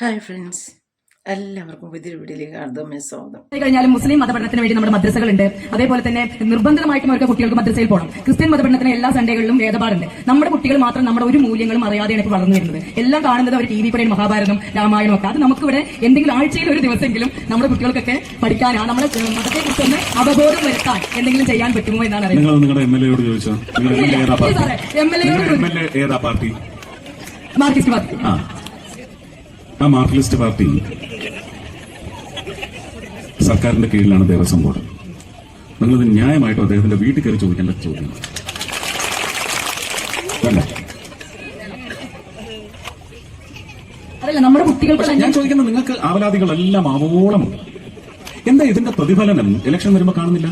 Hi friends എല്ലാവർക്കും പുതിയൊരു വീഡിയോയിലേക്ക് ആർദ്രമായ സ്വാഗതം. കഴിഞ്ഞാലും മുസ്ലിം മതപഠനത്തിന് വേണ്ടി നമ്മുടെ മദ്രസകളുണ്ട്. അതേപോലെ തന്നെ നിർബന്ധമായിട്ടും അവർക്ക് കുട്ടികൾക്ക് മദ്രസയിൽ പോകണം. ക്രിസ്ത്യൻ മതപഠനത്തിന് എല്ലാ സൺഡേകളിലും വേദപാടുണ്ട്. നമ്മുടെ കുട്ടികൾ മാത്രം നമ്മുടെ ഒരു മൂല്യങ്ങളും അറിയാതെയാണ് ഇപ്പോൾ വളർന്നു വരുന്നത്. എല്ലാം കാണുന്നത് അവർ ടി വി കൂടെ മഹാഭാരതം രാമായണം ഒക്കെ. അത് നമുക്കിവിടെ എന്തെങ്കിലും ആഴ്ചയിൽ ഒരു ദിവസമെങ്കിലും നമ്മുടെ കുട്ടികൾക്കൊക്കെ പഠിക്കാനാ നമ്മുടെ മതത്തെ കുറിച്ചൊന്ന് അവബോധം വരുത്താൻ എന്തെങ്കിലും ചെയ്യാൻ പറ്റുമോ എന്നാണ് അറിയുന്നത്. M L A Marxist party. ആ മാർക്സിസ്റ്റ് പാർട്ടി സർക്കാരിന്റെ കീഴിലാണ് ദേവസ്വം ബോർഡ്. നിങ്ങളത് ന്യായമായിട്ടും അദ്ദേഹത്തിന്റെ വീട്ടിൽ കയറി ചോദിക്കേണ്ട ചോദ്യം. ഞാൻ ചോദിക്കുന്നത് നിങ്ങൾക്ക് ആവലാതികളെല്ലാം ആവോളം. എന്താ ഇതിന്റെ പ്രതിഫലനം? ഇലക്ഷൻ വരുമ്പോ കാണുന്നില്ല?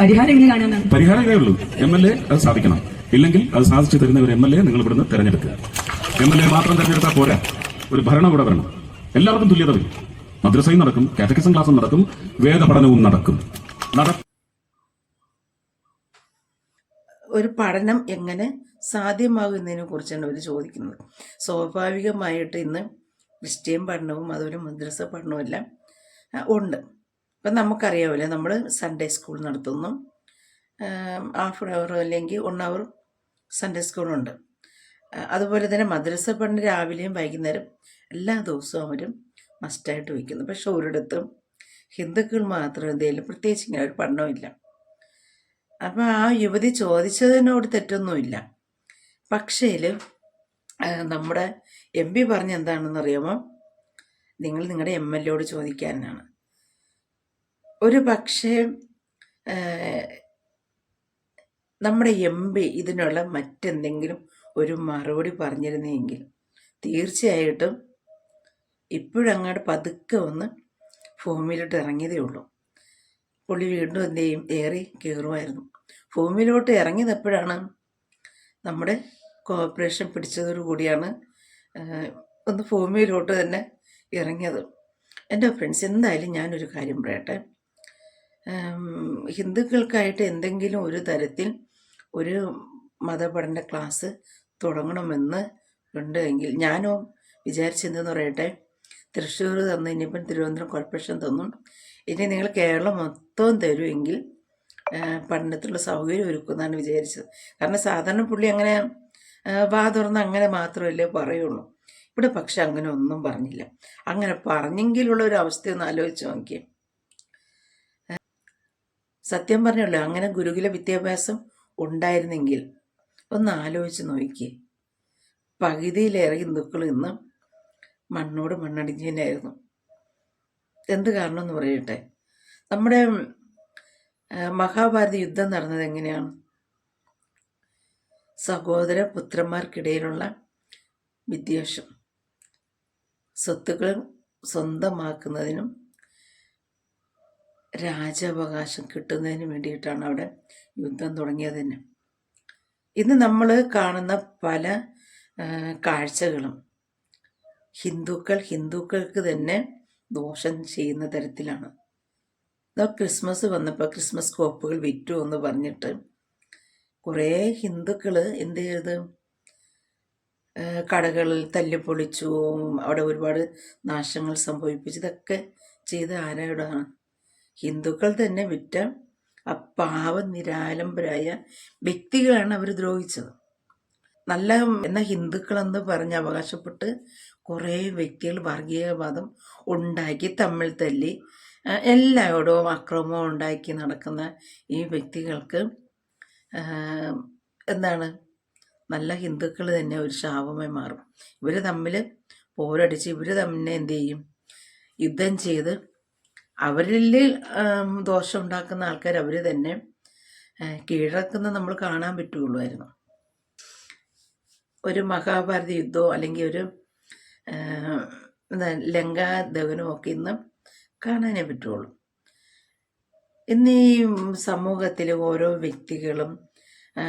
പരിഹാരം ഇതേ ഉള്ളൂ. എം എൽ എ അത് സാധിക്കണം. ഇല്ലെങ്കിൽ അത് സാധിച്ചു തരുന്ന ഒരു എം എൽ എ നിങ്ങൾ ഇവിടുന്ന് തെരഞ്ഞെടുക്കുക. എം എൽ എ മാത്രം തെരഞ്ഞെടുത്താൽ പോരാ. ഒരു ഭരണം വരണം. എല്ലാവർക്കും തുല്യത വരും. മദ്രസയും നടക്കും കാറ്റഗറിസം ക്ലാസും നടക്കും വേദപഠനവും നടക്കും. നട ഒരു പഠനം എങ്ങനെ സാധ്യമാകുന്നതിനെ കുറിച്ചാണ് അവർ ചോദിക്കുന്നത്. സ്വാഭാവികമായിട്ട് ഇന്ന് ക്രിസ്ത്യൻ പഠനവും അതുപോലെ മദ്രസ പഠനവും എല്ലാം ഉണ്ട്. ഇപ്പം നമുക്കറിയാവില്ല നമ്മൾ സൺഡേ സ്കൂൾ നടത്തുന്നു. ഹാഫ് അവർ അല്ലെങ്കിൽ വൺ അവർ സൺഡേ സ്കൂളുണ്ട് അതുപോലെ തന്നെ മദ്രസ പണ്ട് രാവിലെയും വൈകുന്നേരം എല്ലാ ദിവസവും അവരും മസ്റ്റായിട്ട് വയ്ക്കുന്നു. പക്ഷെ ഒരിടത്തും ഹിന്ദുക്കൾ മാത്രം എന്തെങ്കിലും പ്രത്യേകിച്ച് ഇങ്ങനെ ഒരു പഠനമില്ല അപ്പം ആ യുവതി ചോദിച്ചതിനോട് തെറ്റൊന്നുമില്ല. പക്ഷേൽ നമ്മുടെ എം പി പറഞ്ഞ എന്താണെന്ന് അറിയാമോ? നിങ്ങൾ നിങ്ങളുടെ എം എൽ എയോട് ചോദിക്കാനാണ്. ഒരു പക്ഷേ നമ്മുടെ എം പി ഇതിനുള്ള മറ്റെന്തെങ്കിലും ഒരു മറുപടി പറഞ്ഞിരുന്നെങ്കിൽ തീർച്ചയായിട്ടും ഇപ്പോഴങ്ങോട്ട് പതുക്കെ ഒന്ന് ഭൂമിയിലോട്ട് ഇറങ്ങിയതേ ഉള്ളൂ. പുള്ളി വീണ്ടും എന്ത് ചെയ്യും? ഏറി കയറുമായിരുന്നു. ഭൂമിയിലോട്ട് ഇറങ്ങിയതെപ്പോഴാണ്? നമ്മുടെ കോപ്പറേഷൻ പിടിച്ചതോടു കൂടിയാണ് ഒന്ന് ഭൂമിയിലോട്ട് തന്നെ ഇറങ്ങിയത്. എന്റെ ഫ്രണ്ട്സ് എന്തായാലും ഞാനൊരു കാര്യം പറയട്ടെ. ഹിന്ദുക്കൾക്കായിട്ട് എന്തെങ്കിലും ഒരു തരത്തിൽ ഒരു മതപഠന ക്ലാസ് തുടങ്ങണമെന്ന് ഉണ്ട് എങ്കിൽ ഞാനോ വിചാരിച്ചെന്തെന്ന് പറയട്ടെ? തൃശ്ശൂർ തന്നു ഇനിയിപ്പം തിരുവനന്തപുരം കോർപ്പറേഷൻ തന്നു. ഇനി നിങ്ങൾ കേരളം മൊത്തം തരുമെങ്കിൽ പഠനത്തിലുള്ള സൗകര്യം ഒരുക്കുമെന്നാണ് വിചാരിച്ചത്. കാരണം സാധാരണ പുള്ളി അങ്ങനെ വാ തുറന്ന് അങ്ങനെ മാത്രമല്ലേ പറയുള്ളൂ. ഇവിടെ പക്ഷെ അങ്ങനെ ഒന്നും പറഞ്ഞില്ല. അങ്ങനെ പറഞ്ഞെങ്കിലുള്ള ഒരു അവസ്ഥ ഒന്ന് ആലോചിച്ച് നോക്കിയേ. സത്യം പറഞ്ഞല്ലോ അങ്ങനെ ഗുരുകുല വിദ്യാഭ്യാസം ഉണ്ടായിരുന്നെങ്കിൽ ഒന്ന് ആലോചിച്ച് നോക്കിയേ പകുതിയിലേറെ ഹിന്ദുക്കൾ ഇന്ന് മണ്ണോട് മണ്ണടിഞ്ഞതിനായിരുന്നു എന്ത് കാരണം എന്ന് പറയട്ടെ? നമ്മുടെ മഹാഭാരത യുദ്ധം നടന്നത് എങ്ങനെയാണ്? സഹോദര പുത്രന്മാർക്കിടയിലുള്ള വിദ്വേഷം. സ്വത്തുക്കൾ സ്വന്തമാക്കുന്നതിനും രാജാവകാശം കിട്ടുന്നതിന് വേണ്ടിയിട്ടാണ് അവിടെ യുദ്ധം തുടങ്ങിയത് തന്നെ ഇന്ന് നമ്മൾ കാണുന്ന പല കാഴ്ചകളും. ഹിന്ദുക്കൾ ഹിന്ദുക്കൾക്ക് തന്നെ ദോഷം ചെയ്യുന്ന തരത്തിലാണ്. ക്രിസ്മസ് വന്നപ്പോൾ ക്രിസ്മസ് കോപ്പുകൾ വിറ്റു എന്ന് പറഞ്ഞിട്ട് കുറേ ഹിന്ദുക്കൾ എന്ത് ചെയ്ത്? കടകളിൽ കടകളിൽ തല്ലിപ്പൊളിച്ചു അവിടെ ഒരുപാട് നാശങ്ങൾ സംഭവിപ്പിച്ചു. ഇതൊക്കെ ചെയ്ത് ആരോടാണ് ഹിന്ദുക്കൾ തന്നെ വിറ്റ ആ പാവ നിരാലംബരായ വ്യക്തികളാണ് അവർ ദ്രോഹിച്ചത്. നല്ല എന്ന ഹിന്ദുക്കളെന്ന് പറഞ്ഞ് അവകാശപ്പെട്ട് കുറേ വ്യക്തികൾ വർഗീയവാദം ഉണ്ടാക്കി തമ്മിൽ തല്ലി എല്ലാവരോടും അക്രമം ഉണ്ടാക്കി നടക്കുന്ന ഈ വ്യക്തികൾക്ക് എന്താണ് നല്ല ഹിന്ദുക്കൾ തന്നെ ഒരു ശാപമായി മാറും. ഇവർ തമ്മിൽ പോരടിച്ച് ഇവർ തന്നെ എന്ത് ചെയ്യും? യുദ്ധം ചെയ്ത് അവരിൽ ദോഷം ഉണ്ടാക്കുന്ന ആൾക്കാർ അവർ തന്നെ കീഴടക്കുന്ന നമ്മൾ കാണാൻ പറ്റുള്ളൂ ഒരു മഹാഭാരത യുദ്ധമോ അല്ലെങ്കിൽ ഒരു ലങ്ക ദഹനമോ ഒക്കെ ഇന്ന് കാണാനേ പറ്റുള്ളൂ ഇന്ന് ഈ സമൂഹത്തിൽ ഓരോ വ്യക്തികളും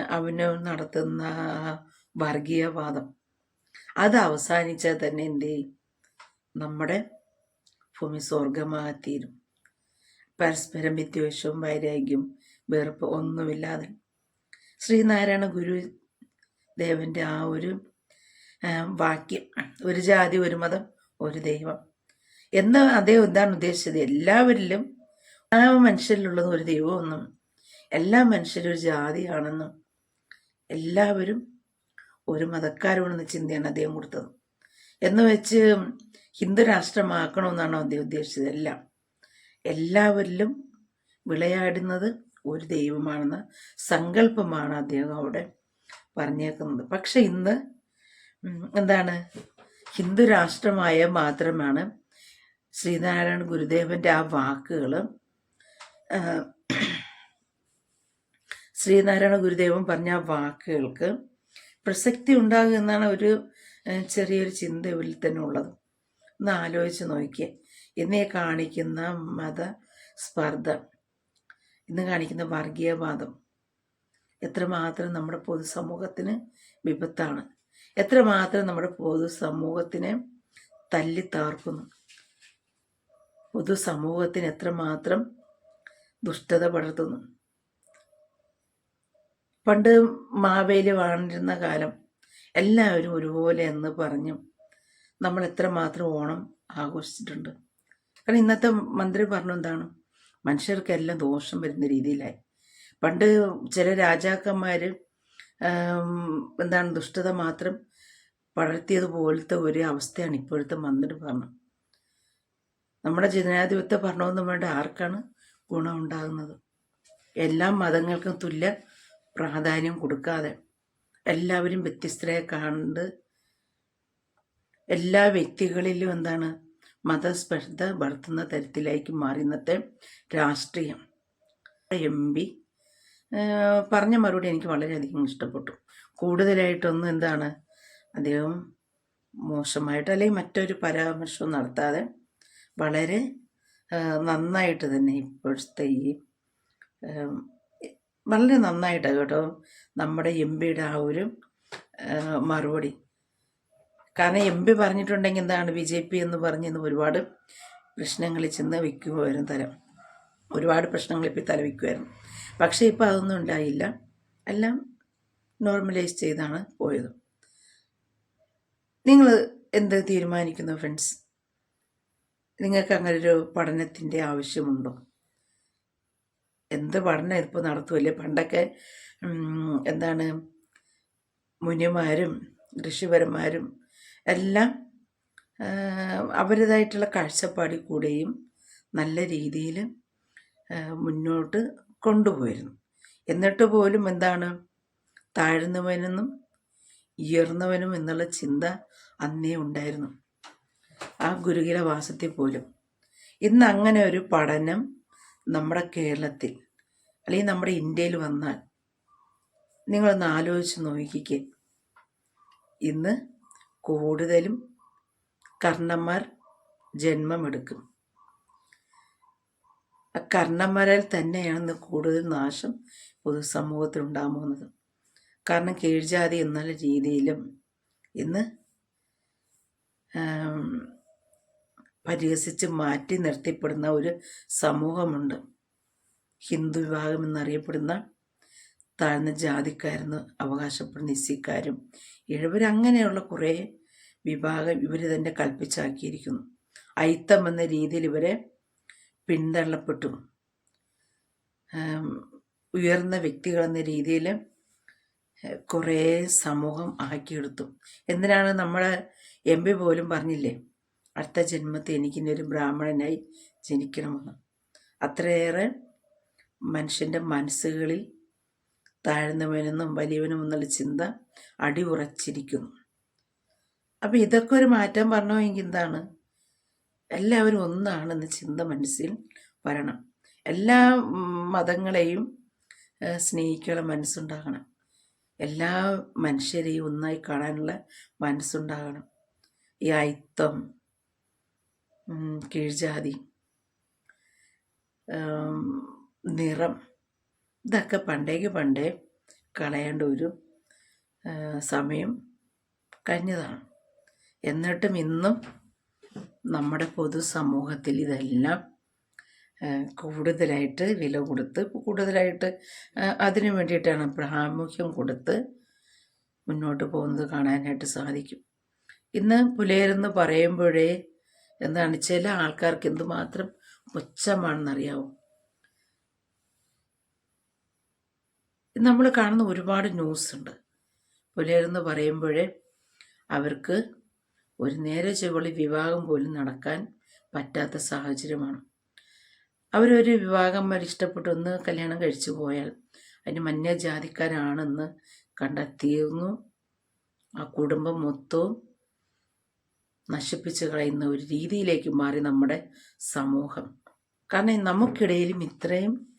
അവന് നടത്തുന്ന വർഗീയവാദം അത് അവസാനിച്ചാൽ തന്നെ എന്ത് നമ്മുടെ ഭൂമി സ്വർഗമായി തീരും പരസ്പരം വിദ്വേഷവും വൈരാഗ്യവും വെറുപ്പ് ഒന്നുമില്ലാതെ. ശ്രീനാരായണ ഗുരു ദേവന്റെ ആ ഒരു വാക്യം ഒരു ജാതി ഒരു മതം ഒരു ദൈവം. എന്ന് അദ്ദേഹം എന്താണ് ഉദ്ദേശിച്ചത്? എല്ലാവരിലും ആ മനുഷ്യരിലുള്ളത് ഒരു ദൈവമൊന്നും എല്ലാ മനുഷ്യരും ഒരു ജാതിയാണെന്നും എല്ലാവരും ഒരു മതക്കാരുമെന്ന ചിന്തയാണ് അദ്ദേഹം കൊടുത്തത്. എന്ന് വെച്ച് ഹിന്ദു രാഷ്ട്രമാക്കണമെന്നാണ് അദ്ദേഹം ഉദ്ദേശിച്ചത്? എല്ലാം എല്ലാവരിലും വിളയാടുന്നത് ഒരു ദൈവമാണെന്ന സങ്കല്പമാണ് അദ്ദേഹം അവിടെ പറഞ്ഞേക്കുന്നത്. പക്ഷെ ഇന്ന് എന്താണ്? ഹിന്ദു രാഷ്ട്രമായ മാത്രമാണ് ശ്രീനാരായണ ഗുരുദേവന്റെ ആ വാക്കുകൾ ശ്രീനാരായണ ഗുരുദേവൻ പറഞ്ഞ ആ വാക്കുകൾക്ക് പ്രസക്തി ഉണ്ടാകുക എന്നാണ് ഒരു ചെറിയൊരു ചിന്ത ഇവരിൽ തന്നെ ഉള്ളത്. ഒന്ന് ആലോചിച്ച് നോക്കിയേ. ഇന്നേ കാണിക്കുന്ന മത സ്പർദ്ധ ഇന്ന് കാണിക്കുന്ന വർഗീയവാദം എത്രമാത്രം നമ്മുടെ പൊതുസമൂഹത്തിന് വിപത്താണ്. എത്രമാത്രം നമ്മുടെ പൊതുസമൂഹത്തിനെ തല്ലിത്താർക്കുന്നു. പൊതുസമൂഹത്തിന് എത്രമാത്രം ദുഷ്ടത പടർത്തുന്നു. പണ്ട് മാവേലി വാണിരുന്ന കാലം എല്ലാവരും ഒരുപോലെ എന്ന് പറഞ്ഞും നമ്മൾ എത്രമാത്രം ഓണം ആഘോഷിച്ചിട്ടുണ്ട്. കാരണം ഇന്നത്തെ മന്ത്രി പറഞ്ഞു എന്താണ്? മനുഷ്യർക്കെല്ലാം ദോഷം വരുന്ന രീതിയിലായി. പണ്ട് ചില രാജാക്കന്മാർ എന്താണ് ദുഷ്ടത മാത്രം പടർത്തിയതുപോലത്തെ ഒരു അവസ്ഥയാണ് ഇപ്പോഴത്തെ മന്ത്രി ഭരണം നമ്മുടെ ജനാധിപത്യ ഭരണമൊന്നും വേണ്ട ആർക്കാണ് ഗുണം ഉണ്ടാകുന്നത്? എല്ലാ മതങ്ങൾക്കും തുല്യ പ്രാധാന്യം കൊടുക്കാതെ എല്ലാവരും വ്യത്യസ്തരെ കണ്ട് എല്ലാ വ്യക്തികളിലും എന്താണ് മതസ്പർദ്ധ വളർത്തുന്ന തരത്തിലേക്ക് മാറി ഇന്നത്തെ രാഷ്ട്രീയം. എം പി പറഞ്ഞ മറുപടി എനിക്ക് വളരെയധികം ഇഷ്ടപ്പെട്ടു. കൂടുതലായിട്ടൊന്നും എന്താണ് അദ്ദേഹം മോശമായിട്ട് അല്ലെങ്കിൽ മറ്റൊരു പരാമർശവും നടത്താതെ വളരെ നന്നായിട്ട് തന്നെ ഇപ്പോഴത്തെ ഈ വളരെ നന്നായിട്ട് കേട്ടോ നമ്മുടെ എം പിയുടെ ആ ഒരു മറുപടി. കാരണം എം പി പറഞ്ഞിട്ടുണ്ടെങ്കിൽ എന്താണ് ബി ജെ പി എന്ന് പറഞ്ഞ് ഇന്ന് ഒരുപാട് പ്രശ്നങ്ങളിൽ ചെന്ന് വയ്ക്കുമായിരുന്നു തരം ഒരുപാട് പ്രശ്നങ്ങൾ ഇപ്പോൾ തലവയ്ക്കുമായിരുന്നു പക്ഷേ ഇപ്പോൾ അതൊന്നും ഉണ്ടായില്ല. എല്ലാം നോർമലൈസ് ചെയ്താണ് പോയത്. നിങ്ങൾ എന്ത് തീരുമാനിക്കുന്നു ഫ്രണ്ട്സ് നിങ്ങൾക്ക് അങ്ങനെ ഒരു പഠനത്തിന്റെ ആവശ്യമുണ്ടോ? എന്ത് പഠനം ഇപ്പോൾ നടത്തുമല്ലേ പണ്ടൊക്കെ എന്താണ് മുനിമാരും ഋഷിവരന്മാരും എല്ലാം അവരുതായിട്ടുള്ള കാഴ്ചപ്പാടിൽ കൂടെയും നല്ല രീതിയിൽ മുന്നോട്ട് കൊണ്ടുപോയിരുന്നു. എന്നിട്ട് പോലും എന്താണ്? താഴ്ന്നവനെന്നും ഉയർന്നവനും എന്നുള്ള ചിന്ത അന്നേ ഉണ്ടായിരുന്നു. ആ ഗുരുകുലവാസത്തിൽ പോലും. ഇന്ന് അങ്ങനെ ഒരു പഠനം നമ്മുടെ കേരളത്തിൽ അല്ലെങ്കിൽ നമ്മുടെ ഇന്ത്യയിൽ വന്നാൽ നിങ്ങളൊന്ന് ആലോചിച്ച് നോക്കിക്കേ. ഇന്ന് കൂടുതലും കർണന്മാർ ജന്മമെടുക്കും. കർണന്മാരിൽ തന്നെയാണ് ഇന്ന് കൂടുതൽ നാശം പൊതുസമൂഹത്തിൽ ഉണ്ടാകാൻ പോകുന്നത് കാരണം കീഴ്ജാതി എന്നുള്ള രീതിയിലും ഇന്ന് പരിഹസിച്ച് മാറ്റി നിർത്തിപ്പെടുന്ന ഒരു സമൂഹമുണ്ട്. ഹിന്ദു വിഭാഗം എന്നറിയപ്പെടുന്ന താഴ്ന്ന ജാതിക്കാരെന്ന് അവകാശപ്പെടുന്ന ഇസിക്കാരും ഇഴവരങ്ങനെയുള്ള കുറേ വിഭാഗം ഇവർ തന്നെ കൽപ്പിച്ചാക്കിയിരിക്കുന്നു. അയിത്തം എന്ന രീതിയിൽ ഇവരെ പിന്തള്ളപ്പെട്ടു. ഉയർന്ന വ്യക്തികൾ എന്ന രീതിയിൽ കുറേ സമൂഹം ആക്കിയെടുത്തു. എന്തിനാണ് നമ്മൾ എം പി പോലും പറഞ്ഞില്ലേ അടുത്ത ജന്മത്തെ എനിക്കിന്നൊരു ബ്രാഹ്മണനായി ജനിക്കണമെന്ന്. അത്രയേറെ മനുഷ്യന്റെ മനസ്സുകളിൽ താഴ്ന്നവനെന്നും വലിയവനും എന്നുള്ള ചിന്ത അടിയുറച്ചിരിക്കുന്നു. അപ്പം ഇതൊക്കെ ഒരു മാറ്റം പറഞ്ഞമെങ്കിൽ എന്താണ്? എല്ലാവരും ഒന്നാണെന്ന് ചിന്ത മനസ്സിൽ വരണം. എല്ലാ മതങ്ങളെയും സ്നേഹിക്കാനുള്ള മനസ്സുണ്ടാകണം. എല്ലാ മനുഷ്യരെയും ഒന്നായി കാണാനുള്ള മനസ്സുണ്ടാകണം. ഈ അയിത്തം കീഴ്ജാതി നിറം ഇതൊക്കെ പണ്ടേക്ക് പണ്ടേ കളയേണ്ട ഒരു സമയം കഴിഞ്ഞതാണ്. എന്നിട്ടും ഇന്നും നമ്മുടെ പൊതുസമൂഹത്തിൽ ഇതെല്ലാം കൂടുതലായിട്ട് വില കൊടുത്ത് കൂടുതലായിട്ട് അതിനു വേണ്ടിയിട്ടാണ് പ്രാമുഖ്യം കൊടുത്ത് മുന്നോട്ട് പോകുന്നത് കാണാനായിട്ട് സാധിക്കും. ഇന്ന് പുലയരെന്ന് പറയുമ്പോഴേ എന്താണ് ചില ആൾക്കാർക്ക് എന്തുമാത്രം പുച്ഛമാണെന്നറിയാവോ? നമ്മൾ കാണുന്ന ഒരുപാട് ന്യൂസ് ഉണ്ട് പുലയരെന്ന് പറയുമ്പോഴേ അവർക്ക് ഒരു നേരെ ചുവളി വിവാഹം പോലും നടക്കാൻ പറ്റാത്ത സാഹചര്യമാണ്. അവരൊരു വിവാഹം വരെ ഇഷ്ടപ്പെട്ട് ഒന്ന് കല്യാണം കഴിച്ചു പോയാൽ അതിന് മന്യജാതിക്കാരാണെന്ന് കണ്ടെത്തിയിരുന്നു. ആ കുടുംബം മൊത്തവും നശിപ്പിച്ച് കളയുന്ന ഒരു രീതിയിലേക്ക് മാറി നമ്മുടെ സമൂഹം. കാരണം നമുക്കിടയിലും ഇത്രയും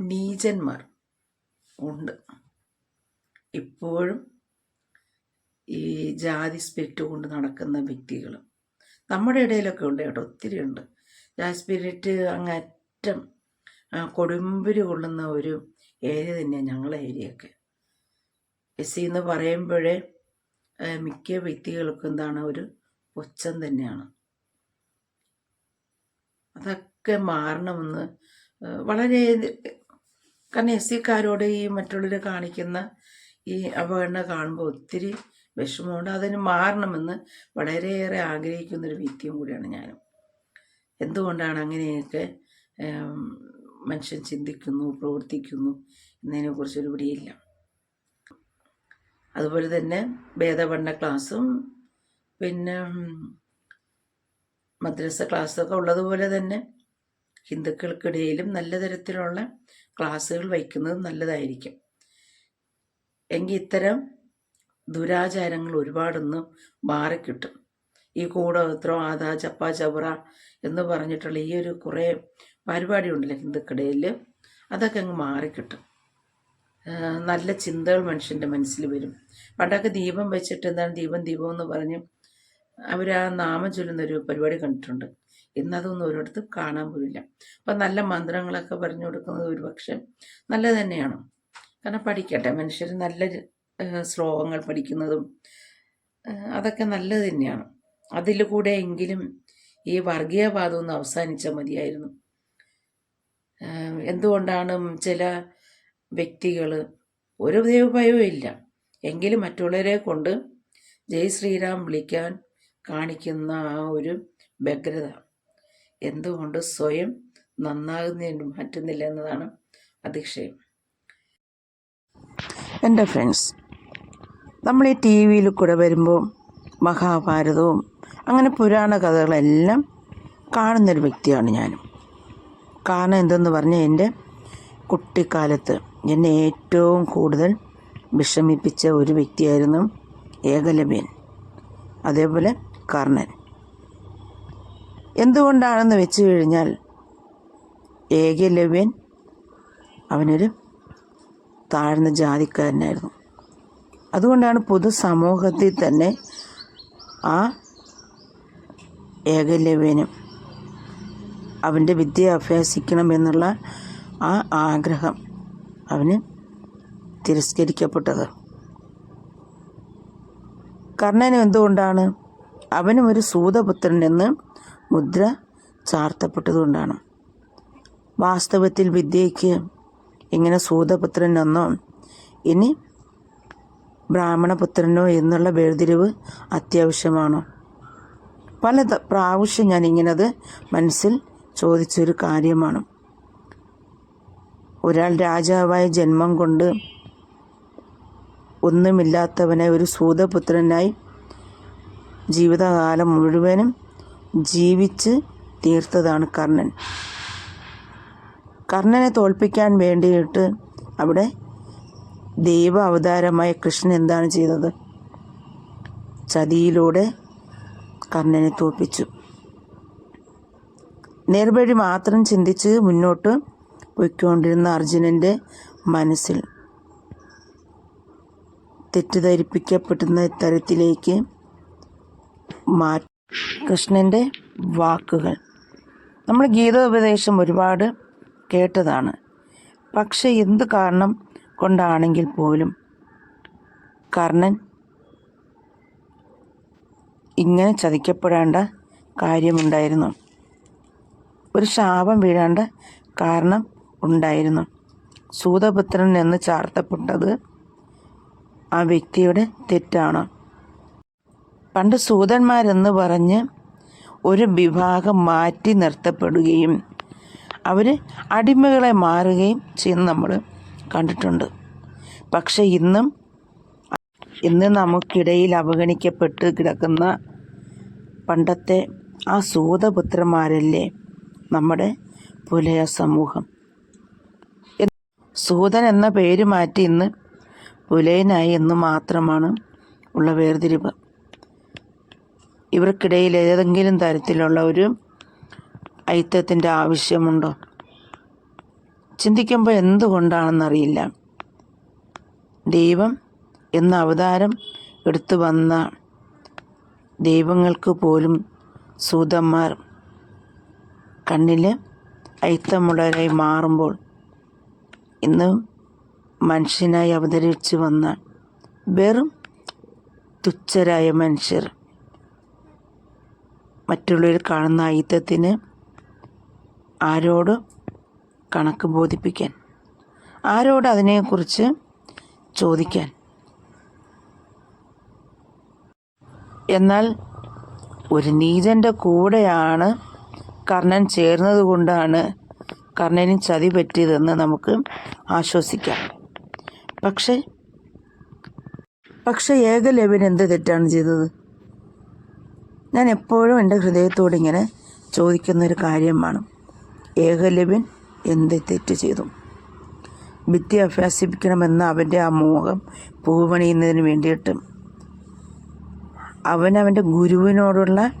നീചന്മാർ ഉണ്ട്. ഇപ്പോഴും ഈ ജാതി സ്പിരിറ്റ് കൊണ്ട് നടക്കുന്ന വ്യക്തികൾ നമ്മുടെ ഇടയിലൊക്കെ ഉണ്ട് കേട്ടോ ഒത്തിരി ഉണ്ട്. ജാതി സ്പിരിറ്റ് അങ്ങറ്റം കൊടുമ്പിരി കൊള്ളുന്ന ഒരു ഏരിയ തന്നെയാണ് ഞങ്ങളെ ഏരിയയൊക്കെ. എസ് സി എന്ന് പറയുമ്പോഴേ മിക്ക വ്യക്തികൾക്കും എന്താണ് ഒരു പുച്ഛം തന്നെയാണ്. അതൊക്കെ മാറണമെന്ന് വളരെ കാരണം എസ് സിക്കാരോട് ഈ മറ്റുള്ളവരെ കാണിക്കുന്ന ഈ അവഗണന കാണുമ്പോൾ ഒത്തിരി വിഷമമുണ്ട്. അതിന് മാറണമെന്ന് വളരെയേറെ ആഗ്രഹിക്കുന്നൊരു വ്യക്തിയും കൂടിയാണ് ഞാനും. എന്തുകൊണ്ടാണ് അങ്ങനെയൊക്കെ മനുഷ്യൻ ചിന്തിക്കുന്നു പ്രവർത്തിക്കുന്നു എന്നതിനെക്കുറിച്ചൊരു പിടിയില്ല അതുപോലെ തന്നെ ഭേദപഠന ക്ലാസ്സും പിന്നെ മദ്രസ ക്ലാസ്സൊക്കെ ഉള്ളതുപോലെ തന്നെ ഹിന്ദുക്കൾക്കിടയിലും നല്ല തരത്തിലുള്ള ക്ലാസ്സുകൾ വയ്ക്കുന്നത് നല്ലതായിരിക്കും. എങ്കിൽ ഇത്തരം ദുരാചാരങ്ങൾ ഒരുപാടൊന്ന് മാറിക്കിട്ടും. ഈ കൂടോത്രം ആദാ ചപ്പ ചവറ എന്ന് പറഞ്ഞിട്ടുള്ള ഈ ഒരു കുറേ പരിപാടി ഉണ്ടല്ലോ ഹിന്ദുക്കിടയിൽ അതൊക്കെ അങ്ങ് മാറിക്കിട്ടും. നല്ല ചിന്തകൾ മനുഷ്യന്റെ മനസ്സിൽ വരും. പണ്ടൊക്കെ ദീപം വെച്ചിട്ട് എന്താണ് ദീപം ദീപം എന്ന് പറഞ്ഞ് അവർ ആ നാമം ചൊല്ലുന്നൊരു പരിപാടി കണ്ടിട്ടുണ്ട്. ഇന്നതൊന്നും ഒരിടത്തും കാണാൻ പോലില്ല. അപ്പം നല്ല മന്ത്രങ്ങളൊക്കെ പറഞ്ഞു കൊടുക്കുന്നത് ഒരു പക്ഷേ നല്ലത് തന്നെയാണ്. കാരണം പഠിക്കട്ടെ മനുഷ്യർ നല്ല ശ്ലോകങ്ങൾ പഠിക്കുന്നതും അതൊക്കെ നല്ലത് തന്നെയാണ്. അതിൽ കൂടെ എങ്കിലും ഈ വർഗീയവാദം ഒന്ന് അവസാനിച്ചാൽ മതിയായിരുന്നു. എന്തുകൊണ്ടാണ് ചില വ്യക്തികൾ ഒരു ദൈവഭയവും ഇല്ല. എങ്കിലും മറ്റുള്ളവരെ കൊണ്ട് ജയ് ശ്രീറാം വിളിക്കാൻ കാണിക്കുന്ന ആ ഒരു വ്യഗ്രത എന്തുകൊണ്ട് സ്വയം നന്നാകുന്നതിന് മാറ്റുന്നില്ല എന്നതാണ് അതിശയം എന്റെ ഫ്രണ്ട്സ് നമ്മൾ ഈ ടി വിയിൽ കൂടെ വരുമ്പോൾ മഹാഭാരതവും അങ്ങനെ പുരാണ കഥകളെല്ലാം കാണുന്നൊരു വ്യക്തിയാണ് ഞാനും. കാരണം എന്തെന്ന് പറഞ്ഞാൽ എന്റെ കുട്ടിക്കാലത്ത് എന്നെ ഏറ്റവും കൂടുതൽ വിഷമിപ്പിച്ച ഒരു വ്യക്തിയായിരുന്നു ഏകലവ്യൻ അതേപോലെ കർണൻ. എന്തുകൊണ്ടാണെന്ന് വെച്ച് കഴിഞ്ഞാൽ ഏകലവ്യൻ അവനൊരു താഴ്ന്ന ജാതിക്കാരനായിരുന്നു. അതുകൊണ്ടാണ് പൊതുസമൂഹത്തിൽ തന്നെ ആ ഏകലവ്യനും അവന്റെ വിദ്യ അഭ്യസിക്കണം എന്നുള്ള ആ ആഗ്രഹം അവന് തിരസ്കരിക്കപ്പെട്ടത്. കർണനും എന്തുകൊണ്ടാണ്? അവനും ഒരു സൂതപുത്രൻ എന്ന് മുദ്ര ചാർത്തപ്പെട്ടതുകൊണ്ടാണ്. വാസ്തവത്തിൽ വിദ്യയ്ക്ക് ഇങ്ങനെ സൂതപുത്രൻ എന്നോ ഇനി ബ്രാഹ്മണപുത്രനോ എന്നുള്ള വേർതിരിവ് അത്യാവശ്യമാണോ? പല പ്രാവശ്യം ഞാൻ ഇങ്ങനത് മനസ്സിൽ ചോദിച്ചൊരു കാര്യമാണ്. ഒരാൾ രാജാവായ ജന്മം കൊണ്ട് ഒന്നുമില്ലാത്തവനെ ഒരു സൂതപുത്രനായി ജീവിതകാലം മുഴുവനും ജീവിച്ച് തീർത്തതാണ് കർണൻ. കർണനെ തോൽപ്പിക്കാൻ വേണ്ടിയിട്ട് അവിടെ ദൈവ അവതാരമായ കൃഷ്ണൻ എന്താണ് ചെയ്തത്? ചതിയിലൂടെ കർണനെ തോൽപ്പിച്ചു. നേർവഴി മാത്രം ചിന്തിച്ച് മുന്നോട്ട് പോയിക്കൊണ്ടിരുന്ന അർജുനന്റെ മനസ്സിൽ തെറ്റിദ്ധരിപ്പിക്കപ്പെടുന്ന തരത്തിലേക്ക് മാ കൃഷ്ണന്റെ വാക്കുകൾ. നമ്മൾ ഗീതോപദേശം ഒരുപാട് കേട്ടതാണ്. പക്ഷേ എന്ത് കാരണം കൊണ്ടാണെങ്കിൽ പോലും കർണൻ ഇങ്ങനെ ചതിക്കപ്പെടേണ്ട കാര്യമുണ്ടായിരുന്നു. ഒരു ശാപം വീഴേണ്ട കാരണം ഉണ്ടായിരുന്നു. സൂതപുത്രൻ എന്ന് ചാർത്തപ്പെട്ടത് ആ വ്യക്തിയുടെ തെറ്റാണ്. പണ്ട് സൂതന്മാരെന്ന് പറഞ്ഞ് ഒരു വിഭാഗം മാറ്റി നിർത്തപ്പെടുകയും അവർ അടിമകളെ മാറുകയും ചെയ്യുന്ന നമ്മൾ കണ്ടിട്ടുണ്ട്. പക്ഷെ ഇന്നും ഇന്ന് നമുക്കിടയിൽ അവഗണിക്കപ്പെട്ട് കിടക്കുന്ന പണ്ടത്തെ ആ സൂതപുത്രന്മാരല്ലേ നമ്മുടെ പുലയ സമൂഹം. സൂതൻ എന്ന പേര് മാറ്റി ഇന്ന് പുലയനായി എന്ന് മാത്രമാണ് ഉള്ള വേർതിരിവ്. ഇവർക്കിടയിൽ ഏതെങ്കിലും തരത്തിലുള്ള ഒരു ഐത്തത്തിന്റെ ആവശ്യമുണ്ടോ? ചിന്തിക്കുമ്പോൾ എന്തുകൊണ്ടാണെന്നറിയില്ല. ദൈവം എന്ന അവതാരം എടുത്തു വന്ന ദൈവങ്ങൾക്ക് പോലും സൂതന്മാർ കണ്ണിൽ അയിത്തമുള്ളവരായി മാറുമ്പോൾ ഇന്ന് മനുഷ്യനായി അവതരിച്ച് വന്ന വെറും തുച്ഛരായ മനുഷ്യർ മറ്റുള്ളവർ കാണുന്ന അയിത്തത്തിന് ആരോട് കണക്ക് ബോധിപ്പിക്കാൻ. ആരോട് അതിനെക്കുറിച്ച് ചോദിക്കാൻ. എന്നാൽ ഒരു നീചന്റെ കൂടെയാണ് കർണൻ ചേർന്നത് കൊണ്ടാണ് കർണന് ചതി പറ്റിയതെന്ന് നമുക്ക് ആശ്വസിക്കാം. പക്ഷേ പക്ഷേ ഏകലവ്യൻ എന്ത് തെറ്റാണ് ചെയ്തത്? ഞാൻ എപ്പോഴും എന്റെ ഹൃദയത്തോട് ഇങ്ങനെ ചോദിക്കുന്നൊരു കാര്യമാണ് ഏകലവ്യൻ എന്ത് തെറ്റ് ചെയ്തു? വിദ്യ അഭ്യാസിപ്പിക്കണമെന്ന അവന്റെ ആ മോഹം പൂവണിയുന്നതിന് വേണ്ടിയിട്ട് അവനവന്റെ ഗുരുവിനോടുള്ള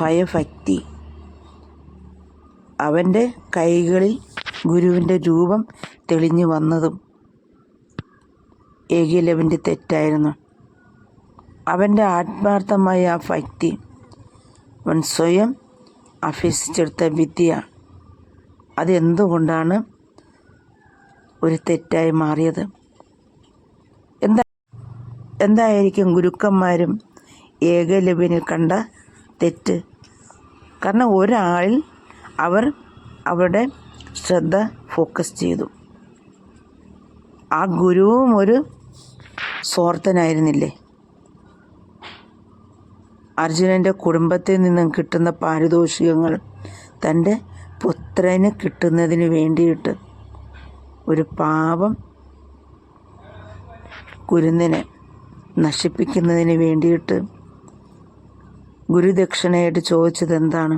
ഭയഭക്തി അവന്റെ കൈകളിൽ ഗുരുവിന്റെ രൂപം തെളിഞ്ഞു വന്നതും ഏകിലവന്റെ തെറ്റായിരുന്നു. അവന്റെ ആത്മാർത്ഥമായ ആ ഭക്തി അവൻ സ്വയം അഭ്യസിച്ചെടുത്ത വിദ്യ അതെന്തുകൊണ്ടാണ് ഒരു തെറ്റായി മാറിയത്? എന്താ എന്തായിരിക്കും ഗുരുക്കന്മാരും ഏകലവ്യനിൽ കണ്ട തെറ്റ്? കാരണം ഒരാളിൽ അവർ അവരുടെ ശ്രദ്ധ ഫോക്കസ് ചെയ്തു. ആ ഗുരുവും ഒരു സ്വാർത്ഥനായിരുന്നില്ലേ? അർജുനന്റെ കുടുംബത്തിൽ നിന്നും കിട്ടുന്ന പാരിതോഷികങ്ങൾ തന്റെ പുത്രന് കിട്ടുന്നതിന് വേണ്ടിയിട്ട് ഒരു പാപം കുരുന്നിനെ നശിപ്പിക്കുന്നതിന് വേണ്ടിയിട്ട് ഗുരുദക്ഷിണയായിട്ട് ചോദിച്ചത് എന്താണ്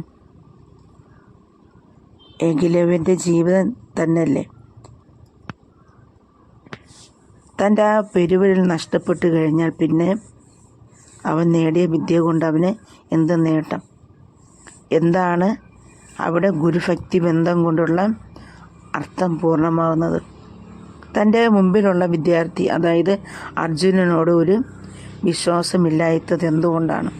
ഏകിലവന്റെ ജീവിതം തന്നെയല്ലേ? തന്റെ ആ പെരുവിരൽ നഷ്ടപ്പെട്ട് കഴിഞ്ഞാൽ പിന്നെ അവൻ നേടിയ വിദ്യ കൊണ്ട് അവന് എന്ത് നേട്ടം? എന്താണ് അവിടെ ഗുരുഭക്തി ബന്ധം കൊണ്ടുള്ള അർത്ഥം പൂർണമാകുന്നത് തന്റെ മുമ്പിലുള്ള വിദ്യാർത്ഥി അതായത് അർജുനനോട് ഒരു വിശ്വാസമില്ലാത്തത് എന്തുകൊണ്ടാണ്?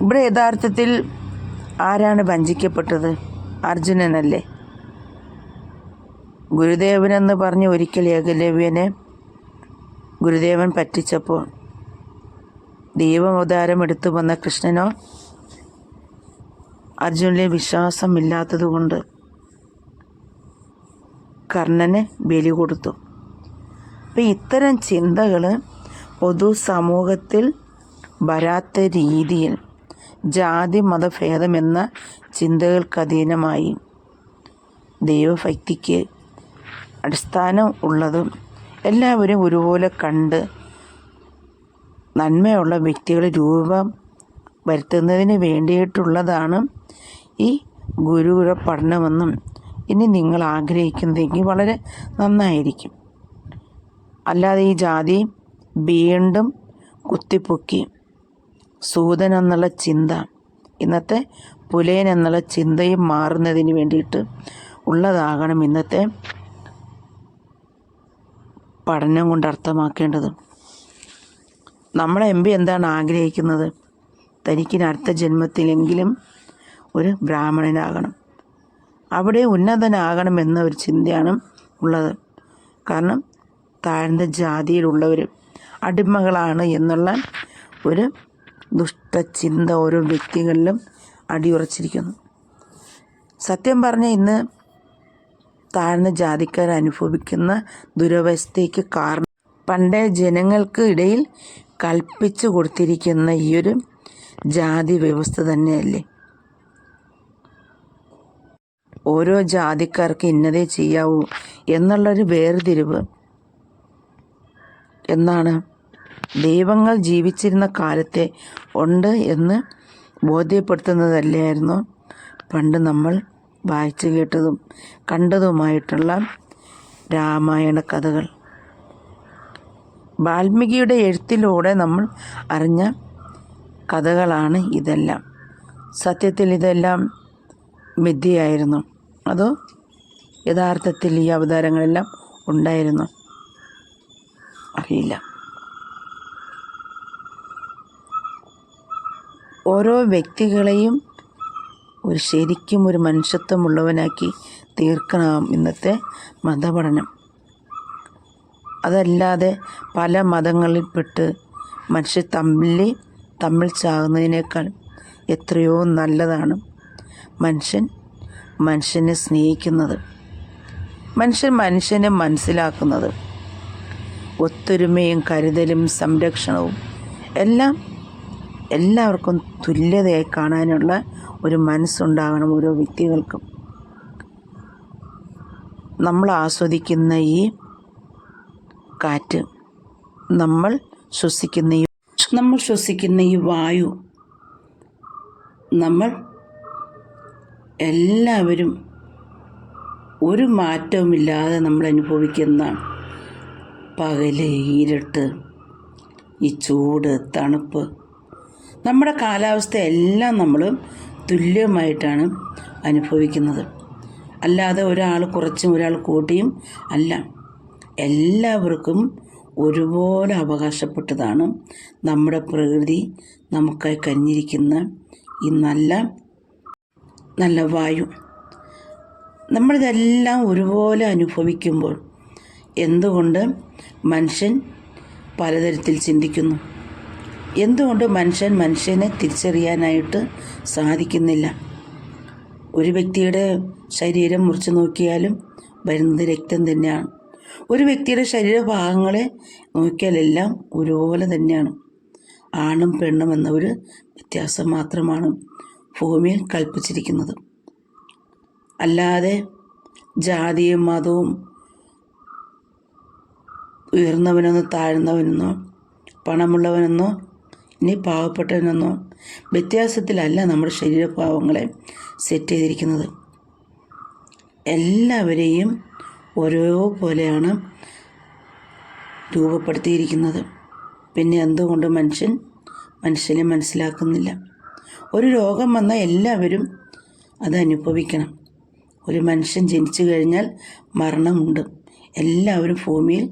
ഇവിടെ യഥാർത്ഥത്തിൽ ആരാണ് വഞ്ചിക്കപ്പെട്ടത്? അർജുനനല്ലേ? ഗുരുദേവനെന്ന് പറഞ്ഞ് ഒരിക്കൽ ഏകലവ്യനെ ഗുരുദേവൻ പറ്റിച്ചപ്പോൾ ദൈവവതാരം എടുത്തു വന്ന കൃഷ്ണനോ അർജുനിലെ വിശ്വാസമില്ലാത്തതുകൊണ്ട് കർണന് ബലി കൊടുത്തു. അപ്പം ഇത്തരം ചിന്തകൾ പൊതു സമൂഹത്തിൽ വരാത്ത രീതിയിൽ ജാതി മതഭേദമെന്ന ചിന്തകൾക്ക് അധീനമായി ദൈവഭക്തിക്ക് അടിസ്ഥാനം ഉള്ളതും എല്ലാവരും ഒരുപോലെ കണ്ട് നന്മയുള്ള വ്യക്തികളെ രൂപം വരുത്തുന്നതിന് വേണ്ടിയിട്ടുള്ളതാണ് ഈ ഗുരുകുല പഠനമെന്നും ഇനി നിങ്ങൾ ആഗ്രഹിക്കുന്നതെങ്കിൽ വളരെ നന്നായിരിക്കും. അല്ലാതെ ഈ ജാതി വീണ്ടും കുത്തിപ്പൊക്കി. സൂതൻ എന്നുള്ള ചിന്ത ഇന്നത്തെ പുലയൻ എന്നുള്ള ചിന്തയും മാറുന്നതിന് വേണ്ടിയിട്ട് ഉള്ളതാകണം ഇന്നത്തെ പഠനം കൊണ്ട് അർത്ഥമാക്കേണ്ടത്. നമ്മളെ എം പി എന്താണ് ആഗ്രഹിക്കുന്നത്? തനിക്കിന് അടുത്ത ജന്മത്തിലെങ്കിലും ഒരു ബ്രാഹ്മണനാകണം. അവിടെ ഉന്നതനാകണമെന്ന ഒരു ചിന്തയാണ് ഉള്ളത്. കാരണം താഴ്ന്ന ജാതിയിലുള്ളവർ അടിമകളാണ് എന്നുള്ള ഒരു ദുഷ്ടചിന്ത ഓരോ വ്യക്തികളിലും അടിയുറച്ചിരിക്കുന്നു. സത്യം പറഞ്ഞാൽ ഇന്ന് താഴ്ന്ന ജാതിക്കാർ അനുഭവിക്കുന്ന ദുരവസ്ഥയ്ക്ക് കാരണം പണ്ടേ ജനങ്ങൾക്ക് ഇടയിൽ കൽപ്പിച്ചു കൊടുത്തിരിക്കുന്ന ഈ ഒരു ജാതി വ്യവസ്ഥ തന്നെയല്ലേ? ഓരോ ജാതിക്കാർക്ക് ഇന്നതേ ചെയ്യാവൂ എന്നുള്ളൊരു വേർതിരിവ്. എന്നാണ് ദൈവങ്ങൾ ജീവിച്ചിരുന്ന കാലത്തെ ഉണ്ട് എന്ന് ബോധ്യപ്പെടുത്തുന്നതല്ലായിരുന്നു. പണ്ട് നമ്മൾ വായിച്ചു കേട്ടതും കണ്ടതുമായിട്ടുള്ള രാമായണ കഥകൾ. വാൽമീകിയുടെ എഴുത്തിലൂടെ നമ്മൾ അറിഞ്ഞ കഥകളാണ് ഇതെല്ലാം. സത്യത്തിൽ ഇതെല്ലാം മിഥ്യയായിരുന്നു. അതോ യഥാർത്ഥത്തിൽ ഈ അവതാരങ്ങളെല്ലാം ഉണ്ടായിരുന്നു? അറിയില്ല. ഓരോ വ്യക്തികളെയും ഒരു ശരിക്കും ഒരു മനുഷ്യത്വമുള്ളവനാക്കി തീർക്കണം ഇന്നത്തെ മതപഠനം. അതല്ലാതെ പല മതങ്ങളിൽപ്പെട്ട് മനുഷ്യ തമ്മിൽ തമ്മിൽ ചാകുന്നതിനേക്കാൾ എത്രയോ നല്ലതാണ് മനുഷ്യൻ മനുഷ്യനെ സ്നേഹിക്കുന്നത്. മനുഷ്യൻ മനുഷ്യനെ മനസ്സിലാക്കുന്നത്. ഒത്തൊരുമയും കരുതലും സംരക്ഷണവും എല്ലാം എല്ലാവർക്കും തുല്യതയായി കാണാനുള്ള ഒരു മനസ്സുണ്ടാകണം ഓരോ വ്യക്തികൾക്കും. നമ്മൾ ആസ്വദിക്കുന്ന ഈ കാറ്റ് നമ്മൾ ശ്വസിക്കുന്ന ഈ നമ്മൾ ശ്വസിക്കുന്ന ഈ വായു നമ്മൾ എല്ലാവരും ഒരു മാറ്റവുമില്ലാതെ നമ്മൾ അനുഭവിക്കുന്ന പകൽ ഇരുട്ട് ഈ ചൂട് തണുപ്പ് നമ്മുടെ കാലാവസ്ഥ എല്ലാം നമ്മൾ തുല്യമായിട്ടാണ് അനുഭവിക്കുന്നത്. അല്ലാതെ ഒരാൾ കുറച്ചും ഒരാൾ കൂട്ടിയും അല്ല. എല്ലാവർക്കും ഒരുപോലെ അവകാശപ്പെട്ടതാണ് നമ്മുടെ പ്രകൃതി നമുക്കായി കഞ്ഞിരിക്കുന്ന ഈ നല്ല നല്ല വായു. നമ്മളിതെല്ലാം ഒരുപോലെ അനുഭവിക്കുമ്പോൾ എന്തുകൊണ്ട് മനുഷ്യൻ പലതരത്തിൽ ചിന്തിക്കുന്നു? എന്തുകൊണ്ട് മനുഷ്യൻ മനുഷ്യനെ തിരിച്ചറിയാനായിട്ട് സാധിക്കുന്നില്ല? ഒരു വ്യക്തിയുടെ ശരീരം മുറിച്ച് നോക്കിയാലും വരുന്നത് രക്തം തന്നെയാണ്. ഒരു വ്യക്തിയുടെ ശരീരഭാഗങ്ങളെ നോക്കിയാലെല്ലാം ഒരുപോലെ തന്നെയാണ്. ആണും പെണ്ണും എന്ന ഒരു വ്യത്യാസം മാത്രമാണ് ഭൂമിയിൽ കൽപ്പിച്ചിരിക്കുന്നത്. അല്ലാതെ ജാതിയും മതവും ഉയർന്നവനെന്നോ താഴ്ന്നവനെന്നോ പണമുള്ളവനെന്നോ ഇനി പാവപ്പെട്ടവനെന്നോ വ്യത്യാസത്തിലല്ല നമ്മുടെ ശരീരഭാവങ്ങളെ സെറ്റ് ചെയ്തിരിക്കുന്നത്. എല്ലാവരെയും ഓരോ പോലെയാണ് രൂപപ്പെടുത്തിയിരിക്കുന്നത്. പിന്നെ എന്തുകൊണ്ട് മനുഷ്യൻ മനുഷ്യനെ മനസ്സിലാക്കുന്നില്ല? ഒരു രോഗം വന്നാൽ എല്ലാവരും അത് അനുഭവിക്കണം. ഒരു മനുഷ്യൻ ജനിച്ചു കഴിഞ്ഞാൽ മരണമുണ്ട്. എല്ലാവരും ഭൂമിയിൽ